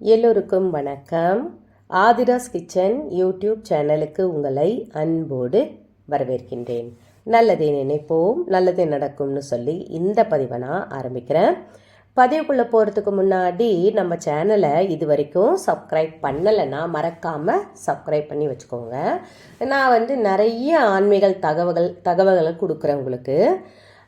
எல்லோருக்கும் வணக்கம். Aadhira's kitchen YouTube சேனலுக்கு உங்களை அன்போடு வரவேற்கின்றேன். நல்லதை நினைப்போம் நல்லதே நடக்கும்னு சொல்லி இந்த பதிவை நான் ஆரம்பிக்கிறேன். பதிவுக்குள்ளே போகிறதுக்கு முன்னாடி நம்ம சேனலை இது வரைக்கும் சப்ஸ்கிரைப் பண்ணலைன்னா மறக்காமல் சப்ஸ்கிரைப் பண்ணி வச்சுக்கோங்க. நான் வந்து நிறைய ஆன்மீக தகவல்கள் தகவல்களை கொடுக்குறேன் உங்களுக்கு.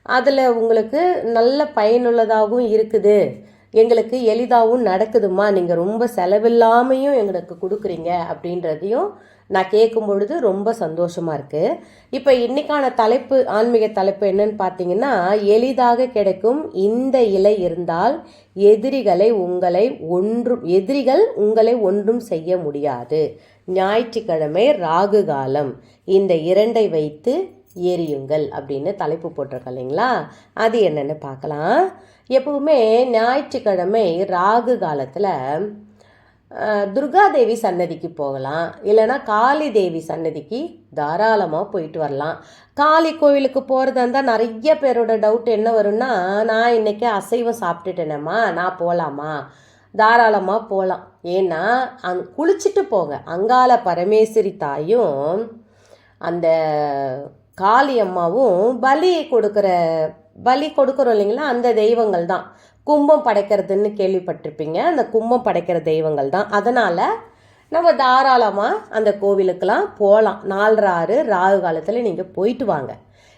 அதில் உங்களுக்கு நல்ல பயனுள்ளதாகவும் இருக்குது. எங்களுக்கு எளிதாகவும் நடக்குதுமா நீங்கள் ரொம்ப செலவில்லாமையும் எங்களுக்கு கொடுக்குறீங்க அப்படின்றதையும் நான் கேட்கும் பொழுது ரொம்ப சந்தோஷமாக இருக்குது இப்போ இன்னைக்கான தலைப்பு ஆன்மீக தலைப்பு என்னன்னு பார்த்தீங்கன்னா எளிதாக கிடைக்கும் இந்த இலை இருந்தால் எதிரிகளை உங்களை ஒன்றும் எதிரிகள் உங்களை ஒன்றும் செய்ய முடியாது. ஞாயிற்றுக்கிழமை ராகு காலம். இந்த இரண்டை வைத்து எரியுங்கள் அப்படின்னு தலைப்பு போட்டிருக்கோம் இல்லைங்களா? அது என்னென்னு பார்க்கலாம். எப்பவுமே ஞாயிற்றுக்கிழமை ராகு காலத்தில் துர்காதேவி சன்னதிக்கு போகலாம். இல்லைன்னா காளி தேவி சன்னதிக்கு தாராளமாக போயிட்டு வரலாம். காளி கோவிலுக்கு போகிறதா இருந்தால் நிறைய பேரோட டவுட் என்ன வரும்னா நான் இன்றைக்கி அசைவம் சாப்பிட்டுட்டேனேம்மா நான் போகலாமா தாராளமாக போகலாம் ஏன்னா அங் குளிச்சுட்டு போங்க. அங்கால பரமேஸ்வரி தாயும் அந்த காளி அம்மாவும் பலி கொடுக்குற பலி கொடுக்குறோம் இல்லைங்களா? அந்த தெய்வங்கள் தான். கும்பம் படைக்கிறதுன்னு கேள்விப்பட்டிருப்பீங்க. அந்த கும்பம் படைக்கிற தெய்வங்கள் தான். அதனால் நம்ம தாராளமாக அந்த கோவிலுக்கெல்லாம் போகலாம் நாலரை ஆறு ராகு காலத்தில் நீங்கள் போயிட்டு வாங்க.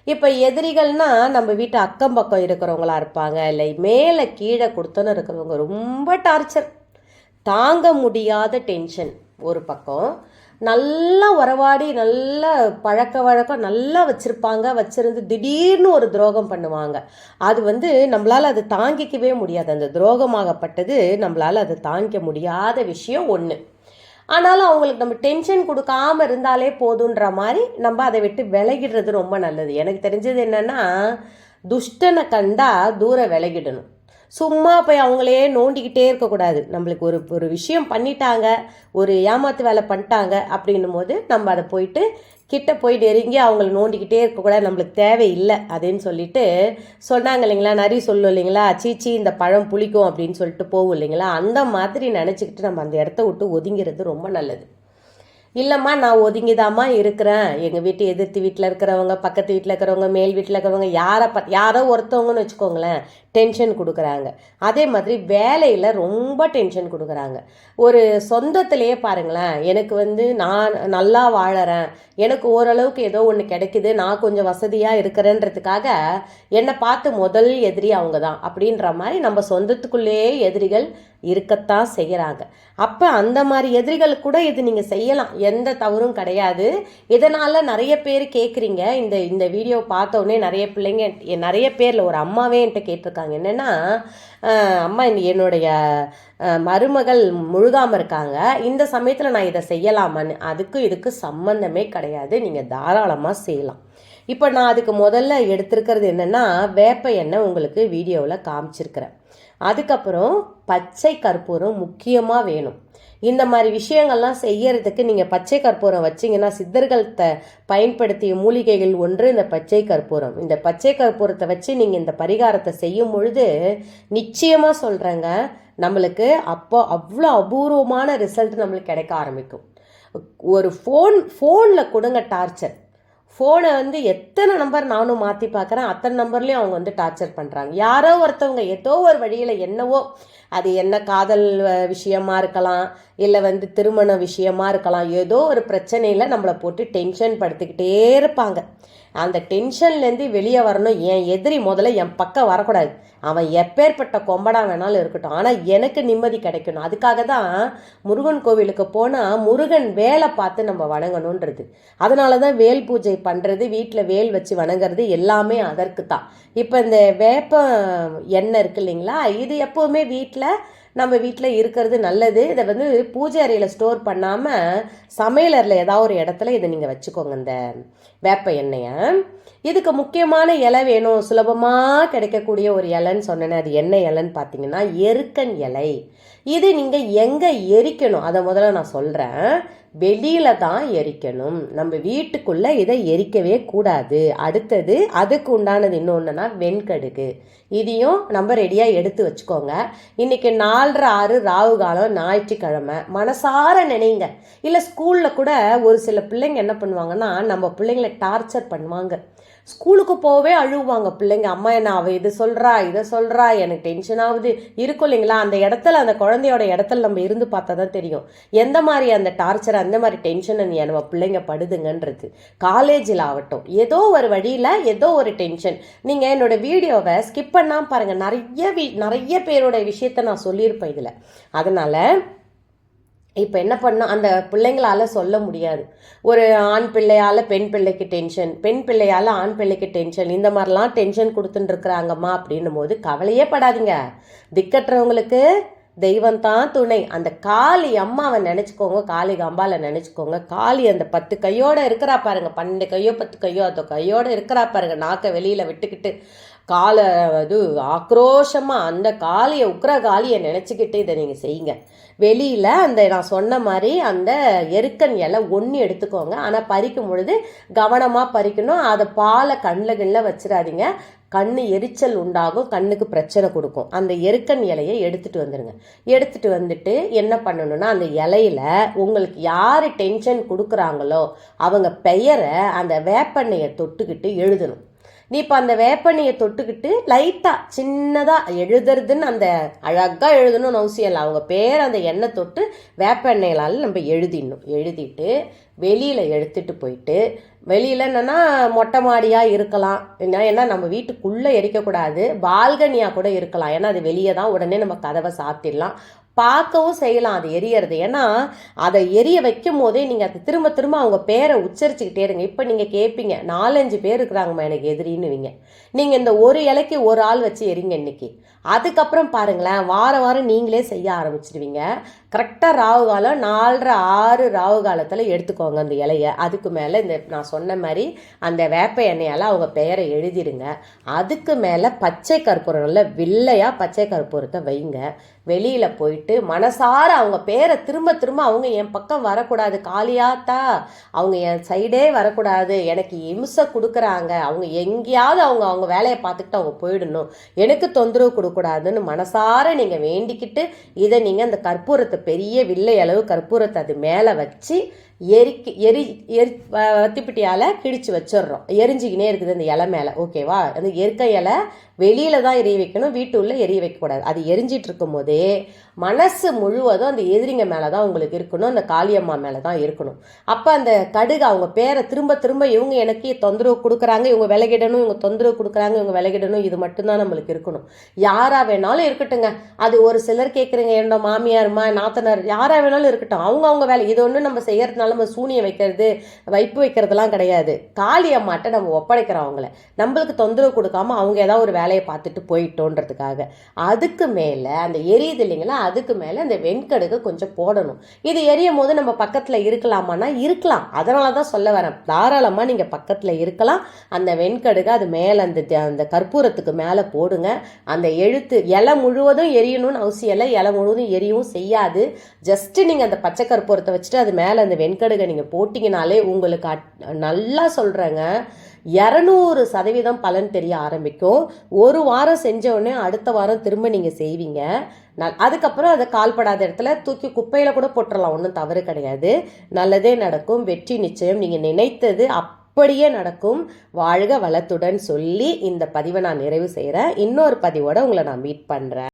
இப்போ எதிரிகள்னா நம்ம வீட்டு அக்கம் பக்கம் இருக்கிறவங்களா இருப்பாங்க. இல்லை மேலே கீழே கொடுத்தோன்னு இருக்கிறவங்க ரொம்ப டார்ச்சர் தாங்க முடியாத டென்ஷன் ஒரு பக்கம். நல்லா உறவாடி நல்ல பழக்க வழக்கம் நல்லா வச்சுருப்பாங்க. வச்சுருந்து திடீர்னு ஒரு துரோகம் பண்ணுவாங்க. அது வந்து நம்மளால் அது தாங்கிக்கவே முடியாது. அந்த துரோகமாகப்பட்டது நம்மளால் அது தாங்கிக்க முடியாத விஷயம் ஒன்று ஆனாலும் அவங்களுக்கு நம்ம டென்ஷன் கொடுக்காம இருந்தாலே போதுன்ற மாதிரி நம்ம அதை விட்டு விலகிடுறது ரொம்ப நல்லது. எனக்கு தெரிஞ்சது என்னென்னா துஷ்டனை கண்டா தூர விலகிடணும். சும்மா போய் அவங்களே நோண்டிக்கிட்டே இருக்கக்கூடாது. நம்மளுக்கு ஒரு ஒரு விஷயம் பண்ணிட்டாங்க ஒரு ஏமாத்து வேலை பண்ணிட்டாங்க அப்படின்னும் போது நம்ம அதை போயிட்டு கிட்ட போய் நெருங்கி அவங்கள நோண்டிக்கிட்டே இருக்கக்கூடாது. நம்மளுக்கு தேவையில்லை அப்படின்னு சொல்லிட்டு சொன்னாங்க இல்லைங்களா? நிறைய சொல்லும் இல்லைங்களா? சீச்சி இந்த பழம் புளிக்கும் அப்படின்னு சொல்லிட்டு போகும் இல்லைங்களா? அந்த மாதிரி நினச்சிக்கிட்டு நம்ம அந்த இடத்த விட்டு ஒதுங்கிறது ரொம்ப நல்லது. இல்லைம்மா நான் ஒதுங்கிதாம்மா இருக்கிறேன். எங்கள் வீட்டு எதிர்த்து வீட்டில் இருக்கிறவங்க பக்கத்து வீட்டில் இருக்கிறவங்க மேல் வீட்டில் இருக்கிறவங்க யாரை ப யாரோ ஒருத்தவங்கன்னு வச்சுக்கோங்களேன் டென்ஷன் கொடுக்குறாங்க. அதே மாதிரி வேலையில் ரொம்ப டென்ஷன் கொடுக்குறாங்க. ஒரு சொந்தத்திலேயே பாருங்களேன் எனக்கு வந்து நான் நல்லா வாழறேன் எனக்கு ஓரளவுக்கு ஏதோ ஒன்று கிடைக்குது நான் கொஞ்சம் வசதியாக இருக்கிறேன்றதுக்காக என்னை பார்த்து முதல் எதிரி அவங்க தான் அப்படின்ற மாதிரி நம்ம சொந்தத்துக்குள்ளேயே எதிரிகள் இருக்கத்தான் செய்கிறாங்க அப்போ அந்த மாதிரி எதிரிகள் கூட இது நீங்கள் செய்யலாம். எந்த தவறும் கிடையாது. இதனால் நிறைய பேர் கேட்குறீங்க இந்த இந்த வீடியோ பார்த்தோன்னே நிறைய பிள்ளைங்க நிறைய பேரில் ஒரு அம்மாவே என்கிட்ட கேட்டிருக்காங்க. என்னென்னா அம்மா என்னுடைய மருமகள் முழுகாமல் இருக்காங்க. இந்த சமயத்தில் நான் இதை செய்யலாமான்னு. அதுக்கு இதுக்கு சம்மந்தமே கிடையாது. நீங்கள் தாராளமாக செய்யலாம். இப்போ நான் அதுக்கு முதல்ல எடுத்திருக்கிறது என்னென்னா வேப்ப எண்ணெய் உங்களுக்கு வீடியோவில் காமிச்சிருக்கிறேன். அதுக்கப்புறம் பச்சை கற்பூரம் முக்கியமாக வேணும். இந்த மாதிரி விஷயங்கள்லாம் செய்யறதுக்கு நீங்கள் பச்சை கற்பூரம் வச்சிங்கன்னா சித்தர்கள் த பயன்படுத்திய மூலிகைகள் ஒன்று இந்த பச்சை கற்பூரம். இந்த பச்சை கற்பூரத்தை வச்சு நீங்கள் இந்த பரிகாரத்தை செய்யும் பொழுது நிச்சயமாக சொல்கிறேங்க நம்மளுக்கு அப்போ அவ்வளோ அபூர்வமான ரிசல்ட் நம்மளுக்கு கிடைக்க ஆரம்பிக்கும். ஒரு ஃபோன் ஃபோனில் கொடுங்க டார்ச்சர் ஃபோனை வந்து எத்தனை நம்பர் நானும் மாற்றி பார்க்குறேன் அத்தனை நம்பர்லேயும் அவங்க வந்து டார்ச்சர் பண்ணுறாங்க யாரோ ஒருத்தவங்க ஏதோ ஒரு வழியில் என்னவோ அது என்ன காதல் விஷயமா இருக்கலாம் இல்லை வந்து திருமண விஷயமா இருக்கலாம் ஏதோ ஒரு பிரச்சனையில் நம்மளை போட்டு டென்ஷன் படுத்திக்கிட்டே இருப்பாங்க. அந்த டென்ஷன்லேருந்து வெளியே வரணும். என் எதிரி முதல்ல என் பக்கம் வரக்கூடாது. அவன் எப்பேற்பட்ட கொம்படா வேணாலும் இருக்கட்டும். ஆனால் எனக்கு நிம்மதி கிடைக்கணும். அதுக்காக தான் முருகன் கோவிலுக்கு போனால் முருகன் வேலை பார்த்து நம்ம வணங்கணுன்றது. அதனால தான் வேல் பூஜை பண்ணுறது வீட்டில் வேல் வச்சு வணங்குறது எல்லாமே அதற்கு தான் இப்போ இந்த வேப்ப எண்ணெய் இருக்கு இல்லைங்களா? இது எப்போவுமே வீட்டில் நம்ம வீட்டில் இருக்கிறது நல்லது. இதை வந்து பூஜை அறையில் ஸ்டோர் பண்ணாமல் சமையலரில் ஏதாவது ஒரு இடத்துல இதை நீங்கள் வச்சுக்கோங்க இந்த வேப்ப எண்ணெயை. இதுக்கு முக்கியமான இலை வேணும். சுலபமாக கிடைக்கக்கூடிய ஒரு இலைன்னு சொன்னேன். அது என்ன இலைன்னு பார்த்தீங்கன்னா எருக்கன் இலை. இது நீங்கள் எங்கே எரிக்கணும்? அதை முதல்ல நான் சொல்கிறேன் வெளியில் தான் எரிக்கணும். நம்ம வீட்டுக்குள்ளே இதை எரிக்கவே கூடாது. அடுத்தது அதுக்கு உண்டானது இன்னொன்றுனா வெண்கடுகு. இதையும் நம்ம ரெடியாக எடுத்து வச்சுக்கோங்க. இன்றைக்கி நாலரை ஆறு ராகு காலம் ஞாயிற்றுக்கிழமை. மனசார நினைங்க. இல்லை ஸ்கூலில் கூட ஒரு சில பிள்ளைங்க என்ன பண்ணுவாங்கன்னா நம்ம பிள்ளைங்களை டார்ச்சர் பண்ணுவாங்க. ஸ்கூலுக்கு போகவே அழுவாங்க பிள்ளைங்க அம்மா என்ன அவள் இது சொல்கிறா இதை சொல்கிறா எனக்கு டென்ஷன் ஆகுது. இருக்கும் இல்லைங்களா? அந்த இடத்துல அந்த குழந்தையோட இடத்துல நம்ம இருந்து பார்த்தா தான் தெரியும். எந்த மாதிரி அந்த டார்ச்சர் அந்த மாதிரி டென்ஷன் நம்ம பிள்ளைங்க படுதுங்கன்றது. காலேஜில் ஆகட்டும் ஏதோ ஒரு வழியில் ஏதோ ஒரு டென்ஷன் நீங்கள் என்னோட வீடியோவை ஸ்கிப் பண்ணாமல் பாருங்கள் நிறைய வி நிறைய பேரோட விஷயத்த நான் சொல்லியிருப்பேன் இதில். அதனால் இப்போ என்ன பண்ணோம் அந்த பிள்ளைங்களால சொல்ல முடியாது. ஒரு ஆண் பிள்ளையால் பெண் பிள்ளைக்கு டென்ஷன் பெண் பிள்ளையால் ஆண் பிள்ளைக்கு டென்ஷன் இந்த மாதிரிலாம் டென்ஷன் கொடுத்துட்டுருக்குறாங்கம்மா அப்படின்னும் போது கவலையே படாதீங்க. திக்கற்றவங்களுக்கு தெய்வம் தான் துணை. அந்த காளி அம்மாவை நினச்சிக்கோங்க காளி கம்பால நினச்சிக்கோங்க. காளி அந்த பத்து கையோட இருக்கிறா பாருங்க பன்னெண்டு கையோ பத்து கையோ அந்த கையோட இருக்கிறா பாருங்க நாக்கை வெளியில் விட்டுக்கிட்டு காலை இது ஆக்ரோஷமாக அந்த காளியை உக்கிற காளியை நினச்சிக்கிட்டு இதை நீங்கள் செய்யுங்க. வெளியில் அந்த நான் சொன்ன மாதிரி அந்த எருக்கன் இலை ஒன்று எடுத்துக்கோங்க. ஆனால் பறிக்கும் பொழுது கவனமாக பறிக்கணும். அதை பாலை கண்ணில் கண்ணில் வச்சிடாதீங்க. கண் எரிச்சல் உண்டாகும். கண்ணுக்கு பிரச்சனை கொடுக்கும். அந்த எருக்கன் இலையை எடுத்துகிட்டு வந்துடுங்க எடுத்துகிட்டு வந்துட்டு என்ன பண்ணணும்னா அந்த இலையில உங்களுக்கு யார் டென்ஷன் கொடுக்குறாங்களோ அவங்க பெயரை அந்த வேப்பெண்ணையை தொட்டுக்கிட்டு எழுதணும். நீ இப்போ அந்த வேப்பண்ணியை தொட்டுக்கிட்டு லைட்டாக சின்னதாக எழுதுறதுன்னு அந்த அழகாக எழுதணும்னு அவசியம் இல்லை. அவங்க பேர் அந்த எண்ணெய் தொட்டு வேப்பெண்ணெயிலால் நம்ம எழுதிடணும். எழுதிட்டு வெளியில் எடுத்துகிட்டு போயிட்டு வெளியில் என்னென்னா மொட்டை மாடியாக இருக்கலாம். ஏன்னா நம்ம வீட்டுக்குள்ளே எரிக்கக்கூடாது பால்கனியாக கூட இருக்கலாம். ஏன்னா அது வெளியே தான் உடனே நம்ம கதவை சாத்திடலாம். பார்க்கவும் செய்யலாம் அது எரியறது. ஏன்னா அதை எரிய வைக்கும் போதே நீங்கள் அதை திரும்ப திரும்ப அவங்க பேரை உச்சரிச்சுக்கிட்டே இருங்க. இப்போ நீங்கள் கேட்பீங்க நாலஞ்சு பேர் இருக்கிறாங்கம்மா எனக்கு எதிரின்னுவீங்க. நீங்கள் இந்த ஒரு இலைக்கு ஒரு ஆள் வச்சு எரிங்க இன்னைக்கு. அதுக்கப்புறம் பாருங்களேன் வார வாரம் நீங்களே செய்ய ஆரம்பிச்சிடுவீங்க கரெக்டாக ராகு காலம் நாலரை ஆறு ராகு காலத்தில் எடுத்துக்கோங்க அந்த இலையை. அதுக்கு மேலே இந்த நான் சொன்ன மாதிரி அந்த வேப்ப எண்ணெயால் அவங்க பெயரை எழுதிடுங்க அதுக்கு மேலே பச்சை கற்பூரம் இல்லை வில்லையாக பச்சை கற்பூரத்தை வைங்க. வெளியில் போயிட்டு மனசார அவங்க பேரை திரும்ப திரும்ப அவங்க என் பக்கம் வரக்கூடாது. காலியாத்தா அவங்க என் சைடே வரக்கூடாது. எனக்கு இம்சை கொடுக்குறாங்க. அவங்க எங்கேயாவது அவங்க அவங்க வேலையை பார்த்துக்கிட்டு அவங்க போயிடணும். எனக்கு தொந்தரவு கொடுக்கூடாதுன்னு மனசார நீங்கள் வேண்டிக்கிட்டு இதை நீங்கள் அந்த கற்பூரத்தை பெரிய வில்லை அளவு கற்பூரத்தை அது மேலே வச்சு எரிக்கு எரி எரி வத்திப்பிட்டியால் கிழிச்சு வச்சிடுறோம். எரிஞ்சிக்கினே இருக்குது அந்த இலை மேலே. ஓகேவா அந்த எருக்க இலை வெளியில் தான் எரிய வைக்கணும் வீட்டுள்ள எரிய வைக்கக்கூடாது. அது எரிஞ்சிட்டு இருக்கும் போதே மனசு முழுவதும் அந்த எதிரிங்க மேலே தான் உங்களுக்கு இருக்கணும் அந்த காளியம்மா மேலே தான் இருக்கணும். அப்போ அந்த கடுகு அவங்க பேரை திரும்ப திரும்ப இவங்க எனக்கு தொந்தரவு கொடுக்குறாங்க இவங்க விலகிடணும் இவங்க தொந்தரவு கொடுக்குறாங்க இவங்க விலகிடணும் இது மட்டும்தான் நம்மளுக்கு இருக்கணும். யாராக வேணாலும் இருக்கட்டுங்க. அது ஒரு சிலர் கேட்குறீங்க என்னோட மாமியார்மா நாத்தனார் யாராக வேணாலும் இருக்கட்டும். அவங்க அவங்க வேலை. இது ஒன்று நம்ம செய்யறதுனால நம்ம சூனியம் வைக்கிறது வைப்பு வைக்கிறதுலாம் கிடையாது. காளி அம்மாட்ட நம்ம ஒப்படைக்கிறோம் அவங்கள. நம்மளுக்கு தொந்தரவு கொடுக்காம அவங்க ஏதாவது ஒரு வேலையை பார்த்துட்டு போயிட்டோன்றதுக்காக. அதுக்கு மேலே அந்த எரியுது இல்லைங்களா? அதுக்கு மேலே அந்த வெண்கடுகு கொஞ்சம் போடணும். இது எரியும் போது நம்ம பக்கத்தில் இருக்கலாமான்னா இருக்கலாம். அதனால தான் சொல்ல வரேன். தாராளமாக நீங்கள் பக்கத்தில் இருக்கலாம். அந்த வெண்கடுகு அது மேலே அந்த அந்த கற்பூரத்துக்கு மேலே போடுங்க. அந்த எழுத்து இலை முழுவதும் எரியணும்னு அவசியம் இல்லை. இலை முழுவதும் எரியவும் செய்யாது. ஜஸ்ட்டு நீங்கள் அந்த பச்சை கற்பூரத்தை வச்சுட்டு அது மேலே அந்த வெண்கடு வெண்கடுகை நீங்கள் போட்டிங்கனாலே உங்களுக்கு நல்லா சொல்கிறேங்க இரநூறு சதவீதம் பலன் தெரிய ஆரம்பிக்கும். ஒரு வாரம் செஞ்ச உடனே அடுத்த வாரம் திரும்ப நீங்கள் செய்வீங்க. அதுக்கப்புறம் அதை கால்படாத இடத்துல தூக்கி குப்பையில் கூட போட்டுடலாம் ஒன்றும் தவறு கிடையாது. நல்லதே நடக்கும். வெற்றி நிச்சயம். நீங்கள் நினைத்தது அப்படியே நடக்கும். வாழ்க வளத்துடன் சொல்லி இந்த பதிவை நான் நிறைவு செய்கிறேன் இன்னொரு பதிவோடு உங்களை நான் மீட் பண்ணுறேன்